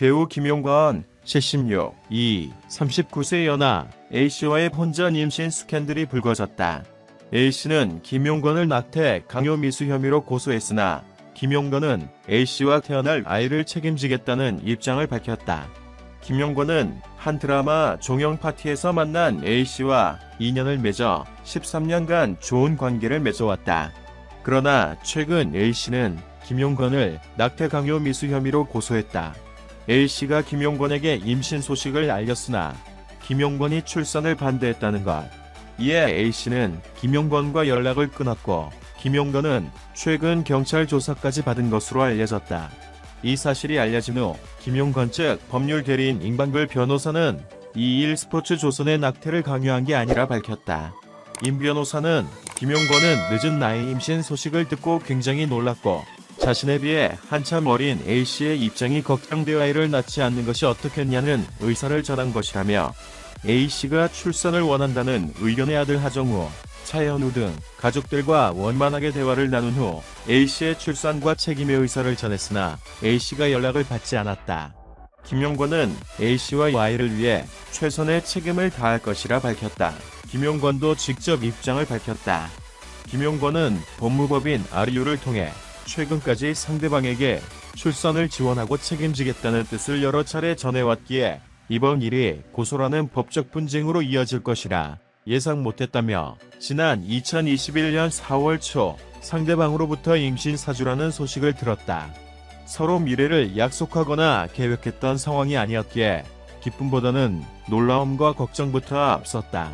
배우 김용건 76, 2, 39세 연하 A씨와의 혼전 임신 스캔들이 불거졌다. A씨는 김용건을 낙태 강요 미수 혐의로 고소했으나 김용건은 A씨와 태어날 아이를 책임지겠다는 입장을 밝혔다. 김용건은 한 드라마 종영 파티에서 만난 A씨와 인연을 맺어 13년간 좋은 관계를 맺어왔다. 그러나 최근 A씨는 김용건을 낙태 강요 미수 혐의로 고소했다. A씨가 김용건에게 임신 소식을 알렸으나 김용건이 출산을 반대했다는 것. 이에 A씨는 김용건과 연락을 끊었고 김용건은 최근 경찰 조사까지 받은 것으로 알려졌다. 이 사실이 알려진 후 김용건 측 법률 대리인 임방글 변호사는 2일 스포츠 조선의 낙태를 강요한 게 아니라 밝혔다. 임 변호사는 김용건은 늦은 나이 임신 소식을 듣고 굉장히 놀랐고 자신에 비해 한참 어린 A씨의 입장이 걱정되어 아이를 낳지 않는 것이 어떻겠냐는 의사를 전한 것이라며 A씨가 출산을 원한다는 의견의 아들 하정우, 차현우 등 가족들과 원만하게 대화를 나눈 후 A씨의 출산과 책임의 의사를 전했으나 A씨가 연락을 받지 않았다. 김용권은 A씨와 아이를 위해 최선의 책임을 다할 것이라 밝혔다. 김용권도 직접 입장을 밝혔다. 김용권은 법무법인 아리유를 통해 최근까지 상대방에게 출산을 지원하고 책임지겠다는 뜻을 여러 차례 전해왔기에 이번 일이 고소라는 법적 분쟁으로 이어질 것이라 예상 못했다며 지난 2021년 4월 초 상대방으로부터 임신 사주라는 소식을 들었다. 서로 미래를 약속하거나 계획했던 상황이 아니었기에 기쁨보다는 놀라움과 걱정부터 앞섰다.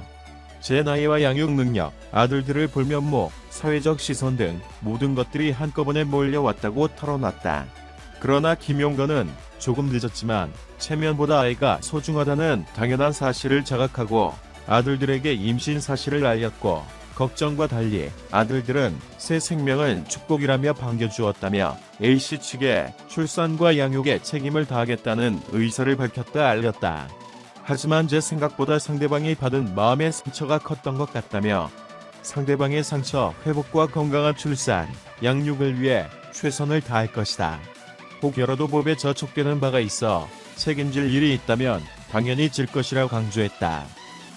제 나이와 양육 능력, 아들들을 볼 면목, 사회적 시선 등 모든 것들이 한꺼번에 몰려왔다고 털어놨다. 그러나 김용건은 조금 늦었지만 체면보다 아이가 소중하다는 당연한 사실을 자각하고 아들들에게 임신 사실을 알렸고 걱정과 달리 아들들은 새 생명을 축복이라며 반겨주었다며 A씨 측에 출산과 양육에 책임을 다하겠다는 의사를 밝혔다 알렸다. 하지만 제 생각보다 상대방이 받은 마음의 상처가 컸던 것 같다며 상대방의 상처 회복과 건강한 출산, 양육을 위해 최선을 다할 것이다. 혹여라도 법에 저촉되는 바가 있어 책임질 일이 있다면 당연히 질 것이라 강조했다.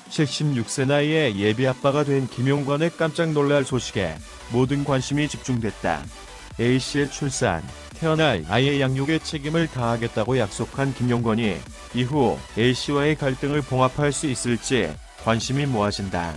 76세 나이에 예비 아빠가 된 김용관의 깜짝 놀랄 소식에 모든 관심이 집중됐다. A씨의 출산, 태어날 아이의 양육에 책임을 다하겠다고 약속한 김용건이 이후 A씨와의 갈등을 봉합할 수 있을지 관심이 모아진다.